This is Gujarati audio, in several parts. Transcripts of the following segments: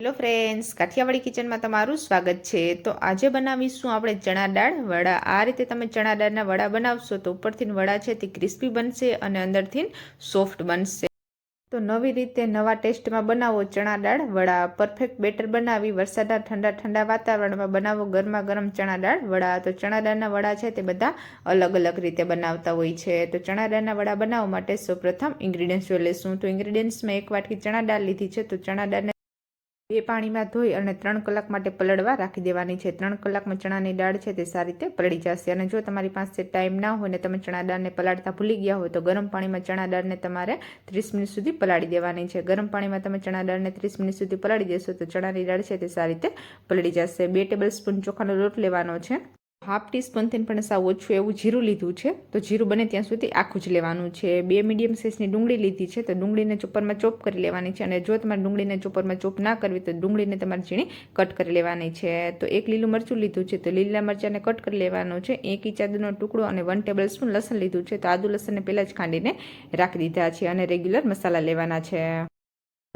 હેલો ફ્રેન્ડ્સ, કાઠિયાવાડી કિચનમાં તમારું સ્વાગત છે. તો આજે બનાવીશું આપણે ચણા દાળ, વડા. આ રીતે તમે ચણા દાળના વડા બનાવશો તો ઉપરથી વડા છે તે ક્રિસ્પી બનશે અને અંદરથી સોફ્ટ બનશે. તો નવી રીતે નવા ટેસ્ટમાં બનાવો ચણા દાળ, વડા. પરફેક્ટ બેટર બનાવી વરસાદના ઠંડા ઠંડા વાતાવરણમાં બનાવો ગરમા ગરમ ચણા દાળ, વડા. તો ચણા દાળના વડા છે તે બધા અલગ અલગ રીતે બનાવતા હોય છે. તો ચણા દાળના વડા બનાવવા માટે સૌપ્રથમ ઇન્ગ્રીડિયન્ટ્સ જોઈ લેશું તો ઇન્ગ્રીડિયન્ટ્સમાં એક વાટકી ચણા દાળ લીધી છે. તો ચણા દાળને બે પાણીમાં ધોઈ અને ત્રણ કલાક માટે પલળવા રાખી દેવાની છે. ત્રણ કલાકમાં ચણાની દાળ છે તે સારી રીતે પલળી જશે અને જો તમારી પાસે ટાઈમ ના હોય ને તમે ચણા દાળને પલાળતા ભૂલી ગયા હોય તો ગરમ પાણીમાં ચણા દાળને તમારે ત્રીસ મિનિટ સુધી પલાળી દેવાની છે. ગરમ પાણીમાં તમે ચણા દાળને ત્રીસ મિનિટ સુધી પલાળી દેશો તો ચણાની દાળ છે તે સારી રીતે પલળી જશે. બે ટેબલ સ્પૂન ચોખાનો લોટ લેવાનો છે. હાફ ટીસ્પૂનથી પણ સાવ ઓછું એવું જીરું લીધું છે. તો જીરું બને ત્યાં સુધી આખું જ લેવાનું છે. બે મીડિયમ સાઇઝની ડુંગળી લીધી છે, તો ડુંગળીને ચોપરમાં ચોપ કરી લેવાની છે અને જો તમારે ડુંગળીને ચોપરમાં ચોપ ના કરવી તો ડુંગળીને તમારે ઝીણી કટ કરી લેવાની છે. તો એક લીલું મરચું લીધું છે, તો લીલા મરચાંને કટ કરી લેવાનું છે. એક ઇચાદુનો ટુકડો અને વન ટેબલ સ્પૂન લસણ લીધું છે, તો આદુ લસણને પહેલાં જ ખાંડીને રાખી દીધા છે અને રેગ્યુલર મસાલા લેવાના છે.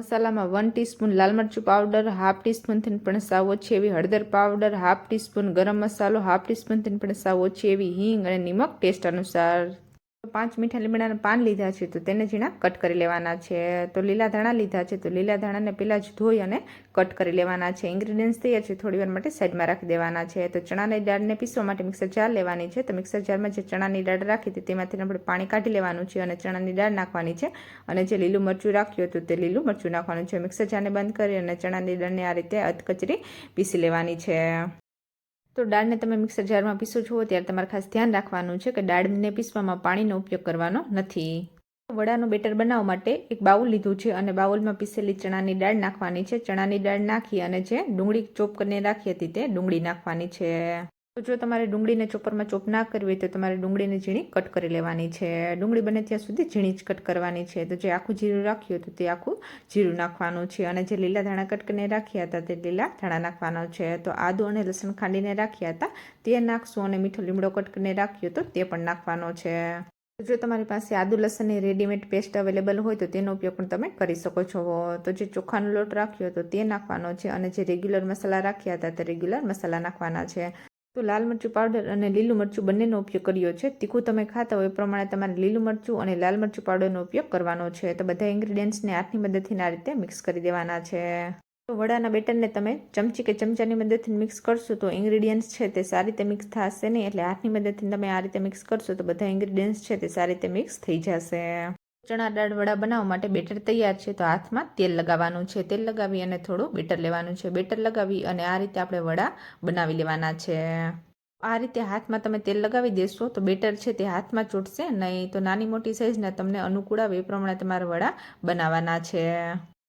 મસાલામાં વન ટીસ્પૂન લાલ મરચું પાવડર હાફ ટીસ્પૂનથી પણ સાવ ઓછી એવી હળદર પાવડર હાફ ટીસ્પૂન ગરમ મસાલો હાફ ટીસ્પૂનથી પણ સાવ ઓછી એવી હિંગ અને નિમક ટેસ્ટ અનુસાર પાંચ મીઠા લીમડાના પાન લીધા છે, તો તેને ઝીણા કટ કરી લેવાના છે. તો લીલા ધાણા લીધા છે, તો લીલા ધાણાને પહેલાં જ ધોઈ અને કટ કરી લેવાના છે. ઇન્ગ્રીડિયન્ટ્સ તૈયાર છે, થોડી વાર માટે સાઈડમાં રાખી દેવાના છે. તો ચણાની દાળને પીસવા માટે મિક્સર જાર લેવાની છે. તો મિક્સર જારમાં જે ચણાની દાળ રાખી હતી, તેમાંથી આપણે પાણી કાઢી લેવાનું છે અને ચણાની દાળ નાખવાની છે. અને જે લીલું મરચું રાખ્યું હતું, તે લીલું મરચું નાખવાનું છે. મિક્સર જારને બંધ કરી અને ચણાની દાળને આ રીતે અધકચરી પીસી લેવાની છે. તો દાળને તમે મિક્સર જારમાં પીસો છો, ત્યારે તમારે ખાસ ધ્યાન રાખવાનું છે કે દાળને પીસવામાં પાણીનો ઉપયોગ કરવાનો નથી. વડાનું બેટર બનાવવા માટે એક બાઉલ લીધું છે અને બાઉલમાં પીસેલી ચણાની દાળ નાખવાની છે. ચણાની દાળ નાખી અને જે ડુંગળી ચોપ કરીને રાખી હતી તે ડુંગળી નાખવાની છે. તો જો તમારે ડુંગળીને ચોપરમાં ચોપ ના કરવી હોય તો તમારે ડુંગળીને ઝીણી કટ કરી લેવાની છે. ડુંગળી બને ત્યાં સુધી ઝીણી જ કટ કરવાની છે. તો જે આખું જીરું રાખ્યું હતું તે આખું જીરું નાખવાનું છે અને જે લીલા ધાણા કટ કરીને રાખ્યા હતા તે લીલા ધાણા નાખવાનો છે. તો આદુ અને લસણ ખાંડીને રાખ્યા હતા તે નાખશું અને મીઠો લીમડો કટ કરીને રાખ્યો તો તે પણ નાખવાનો છે. જો તમારી પાસે આદુ લસણની રેડીમેડ પેસ્ટ અવેલેબલ હોય તો તેનો ઉપયોગ પણ તમે કરી શકો છો. તો જે ચોખાનો લોટ રાખ્યો હતો તે નાખવાનો છે અને જે રેગ્યુલર મસાલા રાખ્યા હતા તે રેગ્યુલર મસાલા નાખવાના છે. તો લાલ મરચું પાવડર અને લીલું મરચું બંનેનો ઉપયોગ કર્યો છે. તીખું તમે ખાતા હોય એ પ્રમાણે તમારે લીલું મરચું અને લાલ મરચું પાવડરનો ઉપયોગ કરવાનો છે. તો બધા ઇન્ગ્રીડિયન્ટ્સને હાથની મદદથી આ રીતે મિક્સ કરી દેવાના છે. તો વડાના બેટરને તમે ચમચી કે ચમચાની મદદથી મિક્સ કરશો તો ઇન્ગ્રીડિયન્ટ્સ છે તે સારી રીતે મિક્સ થશે નહીં. એટલે હાથની મદદથી તમે આ રીતે મિક્સ કરશો તો બધા ઇન્ગ્રીડિયન્ટ્સ છે તે સારી રીતે મિક્સ થઈ જશે. ચણા દાળ વડા બનાવવા માટે બેટર તૈયાર છે. તો હાથમાં તેલ લગાવવાનું છે. તેલ લગાવી અને થોડું બેટર લેવાનું છે. બેટર લગાવી અને આ રીતે આપણે વડા બનાવી લેવાના છે. આ રીતે હાથમાં તમે તેલ લગાવી દેશો તો બેટર છે. તે હાથમાં ચૂંટશે નહીં તો નાની મોટી સાઇઝના તમને અનુકૂળ આવે એ પ્રમાણે તમારે વડા બનાવવાના છે.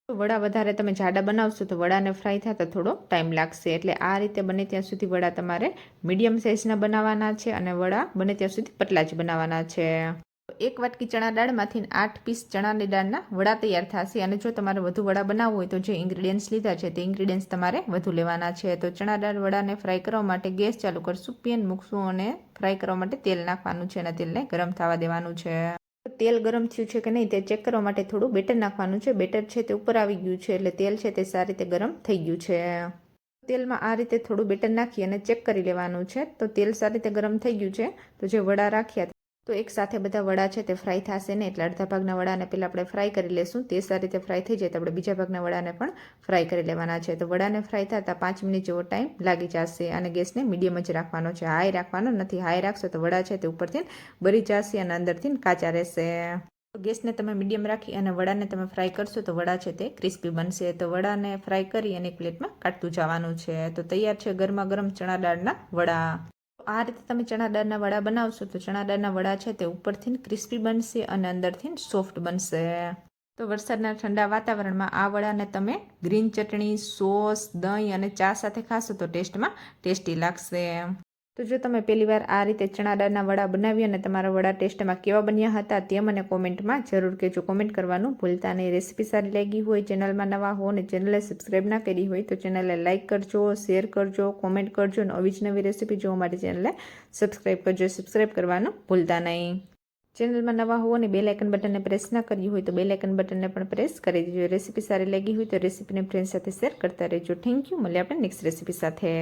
વડા વધારે તમે જાડા બનાવશો તો વડાને ફ્રાય થતાં થોડો ટાઈમ લાગશે. એટલે આ રીતે બને ત્યાં સુધી વડા તમારે મીડિયમ સાઇઝના બનાવવાના છે અને વડા બને ત્યાં સુધી પતલા જ બનાવવાના છે. એક વાટકી ચણા દાળમાંથી આઠ પીસ ચણાની દાળના વડા તૈયાર થશે અને જો તમારે વધુ વડા બનાવવું હોય તો જે ઇન્ગ્રીડિયન્ટ્સ લીધા છે તે ઇન્ગ્રીડિયન્ટ્સ તમારે વધુ લેવાના છે. તો ચણા દાળ વડાને ફ્રાય કરવા માટે ગેસ ચાલુ કરશું, પેન મૂકશું અને ફ્રાય કરવા માટે તેલ નાખવાનું છે અને તેલને ગરમ થવા દેવાનું છે. તેલ ગરમ થયું છે કે નહીં તે ચેક કરવા માટે થોડું બેટર નાખવાનું છે. બેટર છે તે ઉપર આવી ગયું છે એટલે તેલ છે તે સારી રીતે ગરમ થઈ ગયું છે. તેલમાં આ રીતે થોડું બેટર નાખી અને ચેક કરી લેવાનું છે. તો તેલ સારી રીતે ગરમ થઈ ગયું છે. તો જે વડા રાખ્યા તો એક સાથે બધા વડા છે તે ફ્રાય થશે ને એટલે અડધા ભાગના વડાને પહેલાં આપણે ફ્રાય કરી લેશું. તે સારી રીતે ફ્રાય થઈ જાય તો આપણે બીજા ભાગના વડાને પણ ફ્રાય કરી લેવાના છે. તો વડાને ફ્રાય થતાં પાંચ મિનિટ જેવો ટાઈમ લાગી જશે અને ગેસને મીડિયમ જ રાખવાનો છે. હાઈ રાખવાનો નથી. હાઈ રાખશો તો વડા છે તે ઉપરથી બરી જશે અને અંદરથી કાચા રહેશે. ગેસને તમે મીડિયમ રાખી અને વડાને તમે ફ્રાય કરશો તો વડા છે તે ક્રિસ્પી બનશે. તો વડાને ફ્રાય કરી અને એક પ્લેટમાં કાઢતું જવાનું છે. તો તૈયાર છે ગરમા ગરમ ચણા દાળના વડા. આ રીતે તમે ચણા દાળના વડા બનાવશો તો ચણા દાળના વડા છે તે ઉપરથી ક્રિસ્પી બનશે અને અંદરથી સોફ્ટ બનશે. તો વરસાદના ઠંડા વાતાવરણમાં આ વડાને તમે ગ્રીન ચટણી, સોસ, દહીં અને ચા સાથે ખાશો તો ટેસ્ટમાં ટેસ્ટી લાગશે. તો જો તમે પહેલી વાર આ રીતે ચણા દાળના વડા બનાવી અને તમારા વડા ટેસ્ટમાં કેવા બન્યા હતા તે મને કોમેન્ટમાં જરૂર કહેજો. કોમેન્ટ કરવાનું ભૂલતા નહીં. રેસીપી સારી લાગી હોય, ચેનલમાં નવા હો અને ચેનલે સબસ્ક્રાઈબ ના કરી હોય તો ચેનલને લાઇક કરજો, શેર કરજો, કોમેન્ટ કરજો અને નવી જ નવી રેસીપી જોવા માટે ચેનલને સબસ્ક્રાઈબ કરજો. સબસ્ક્રાઈબ કરવાનું ભૂલતા નહીં. ચેનલમાં નવા હોવ અને બે લાઇકન બટનને પ્રેસ ના કર્યું હોય તો બે લાઇકન બટનને પણ પ્રેસ કરી દેજો. રેસીપી સારી લાગી હોય તો રેસીપીને ફ્રેન્ડ સાથે શેર કરતા રહેજો. થેન્ક યુ મળીએ આપણે નેક્સ્ટ રેસીપી સાથે.